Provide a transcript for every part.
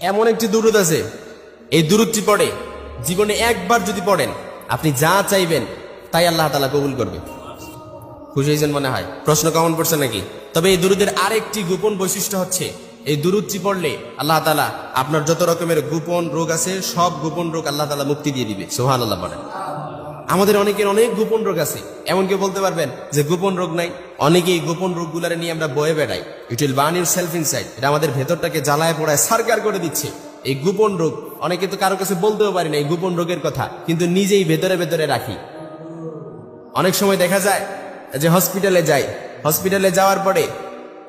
এমন একটি দুরুদ আছে। এই দুরুদটি পড়ে, জীবনে একবার যদি পড়েন, আপনি যা চাইবেন, তাই আল্লাহ তালা কবুল করবে। খুশি হয়েছেন মনে হয়? প্রশ্ন কেমন পড়ছে নাকি? তবে এই দুরুদের আরেকটি গোপন বৈশিষ্ট্য হচ্ছে, এই দুরুদটি পড়লে আল্লাহ তালা আপনার যত রকমের গোপন রোগ আছে, সব গোপন রোগ আল্লাহ তালা মুক্তি দিয়ে দিবে। সোহান আল্লাহ বলেন। আমাদের অনেকের অনেক গোপন রোগ আছে। এমন কেউ বলতে পারবেন যে গোপন রোগ নাই। অনেকেই গোপন রোগগুলারে নিয়ে আমরা বয়ে বেড়াই। It will burn yourself inside এটা আমাদের ভেতরটাকে জ্বালায় পড়ায় সারকার করে দিচ্ছে। এই গোপন রোগ, অনেকে তো কারও কাছে বলতেও পারি না এই গোপন রোগের কথা, কিন্তু নিজেই ভেতরে ভেতরে রাখি। অনেক সময় দেখা যায় যে হসপিটালে যাই। হসপিটালে যাওয়ার পরে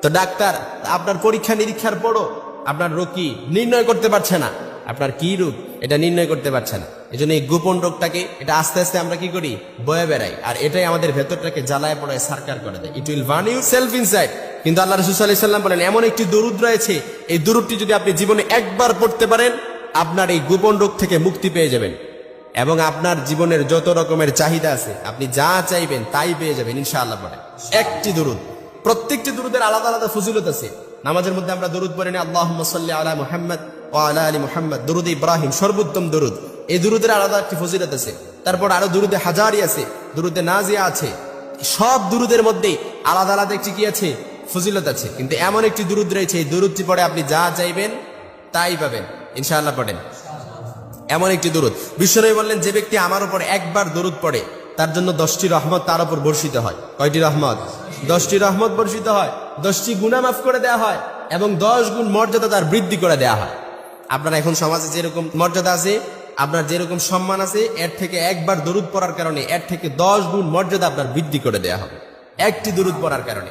তো ডাক্তার, আপনার পরীক্ষা নিরীক্ষার পরও আপনার রোগ কি নির্ণয় করতে পারছে না। আপনার কি রূপ? এটা নির্ণয় করতে পারছে না। এই জন্য এই গোপন রোগটাকে, এটা আস্তে আস্তে আমরা কি করি? বয়ে বেড়াই। আর এটাই আমাদের ভেতরটাকে জ্বালায় পড়ায় সার্কার করে দেয়। It will burn yourself inside কিন্তু আল্লাহ রসুল সাল্লাম বলেন, এমন একটি দরুদ রয়েছে, এই দরুদটি যদি আপনি জীবনে একবার পড়তে পারেন, আপনার এই গোপন রোগ থেকে মুক্তি পেয়ে যাবেন। এবং আপনার জীবনের যত রকমের চাহিদা আছে, আপনি যা চাইবেন তাই পেয়ে যাবেন ইনশাআল্লাহ পরে। একটি দরুদ। প্রত্যেকটি দরুদের আলাদা আলাদা ফজিলত আছে। নামাজের মধ্যে আমরা দরুদ পড়ি না আল্লাহ সাল্লি আলা মুহাম্মদ। ও মুহাম্মদ, দরুদ ইব্রাহিম, সর্বোত্তম দরুদ। এই দরুদের আলাদা একটি ফজিলত আছে। তারপর আরও দরুদে হাজারি আছে, দরুদে নাজিয়া আছে। সব দুরুদের মধ্যেই আলাদা আলাদা একটি কি আছে? ফজিলত আছে। কিন্তু এমন একটি দুরুদ রয়েছে, এই দুরুদটি পড়ে আপনি যা চাইবেন তাই পাবেন। ইনশাআল্লাহ পড়েন। এমন একটি দরুদ। বিশ্বনবী বললেন, যে ব্যক্তি আমার উপর একবার দরুদ পড়ে, তার জন্য দশটি রহমত তার উপর বর্ষিত হয়। কয়টি রহমত? দশটি রহমত বর্ষিত হয়, দশটি গুণা মাফ করে দেওয়া হয়, এবং দশ গুণ মর্যাদা তার বৃদ্ধি করে দেওয়া হয়। আপনার এখন সমাজে যেরকম মর্যাদা আছে, আপনার যেরকম সম্মান আছে, এর থেকে একবার দরুদ পড়ার কারণে এর থেকে দশ গুণ মর্যাদা আপনার বৃদ্ধি করে দেওয়া হবে। একটি দরুদ পড়ার কারণে।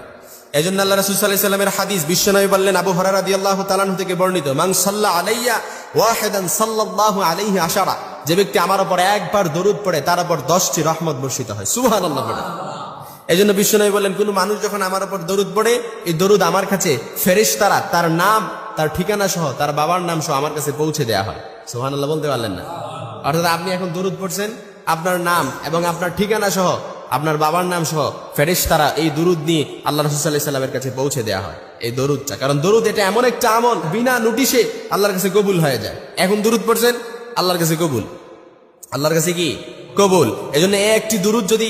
এই জন্য আল্লাহ রসুল সাল্লাহ সাল্লামের হাদিস বিশ্বনবী বললেন, আবু হরার তালান থেকে বর্ণিত মাং সাল্লাহ আলাইয়া ওয়াহেদান আলাইহি আশারা যে ব্যক্তি আমার উপর একবার দরুদ পড়ে, তার উপর দশটি রহমত বর্ষিত হয়। সুহান এই জন্য বিশ্বনবী বললেন, কোন মানুষ যখন আমার উপর দরুদ পড়ে, এই দরুদ আমার কাছে ফেরেশ তার নাম তার ঠিকানা সহ, তার বাবার নাম সহ আমার কাছে পৌঁছে দেওয়া হয়। সোহান আল্লাহ বলতে পারলেন না? অর্থাৎ আপনি এখন দরুদ পড়ছেন, আপনার নাম এবং আপনার ঠিকানা সহ, আপনার বাবার নাম সহ ফেরেশ তারা এই দরুদ নিয়ে আল্লাহ রসুল্লাহ সাল্লামের কাছে পৌঁছে দেওয়া হয়। এই দরুদটা, কারণ দরুদ এটা এমন একটা আমল, বিনা নোটিশে আল্লাহর কাছে কবুল হয়ে যায়। এখন দরুদ পড়ছেন, আল্লাহর কাছে কবুল। আল্লাহর কাছে কি? কবুল। এজন্য একটি দুরুদ যদি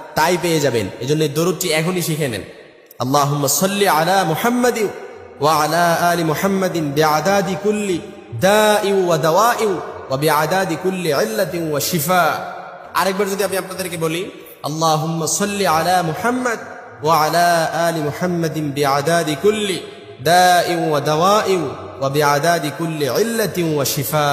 তাই পেয়ে যাবেন। এই জন্য দরুদটি এখনই শিখে নেন। আল্লাহ সাল্লি আলা মুহাম্মাদ ওয়া আলা আলি মুহাম্মাদিন বিআদাদি কুল্লি দাইউ ওয়া দাওয়াইউ ওয়া বিআদাদি কুল্লি ইল্লাতিন ওয়া শিফা। আরেকবার যদি আমি আপনাদেরকে বলি, আল্লাহুম্মা সাল্লি আলা মুহাম্মাদ ওয়া আলা আলি মুহাম্মাদিন বিআদাদি কুল্লি ওয়া দাওয়াইউ ওয়া বিআদাদি কুল্লি ইল্লাতিন ওয়া শিফা।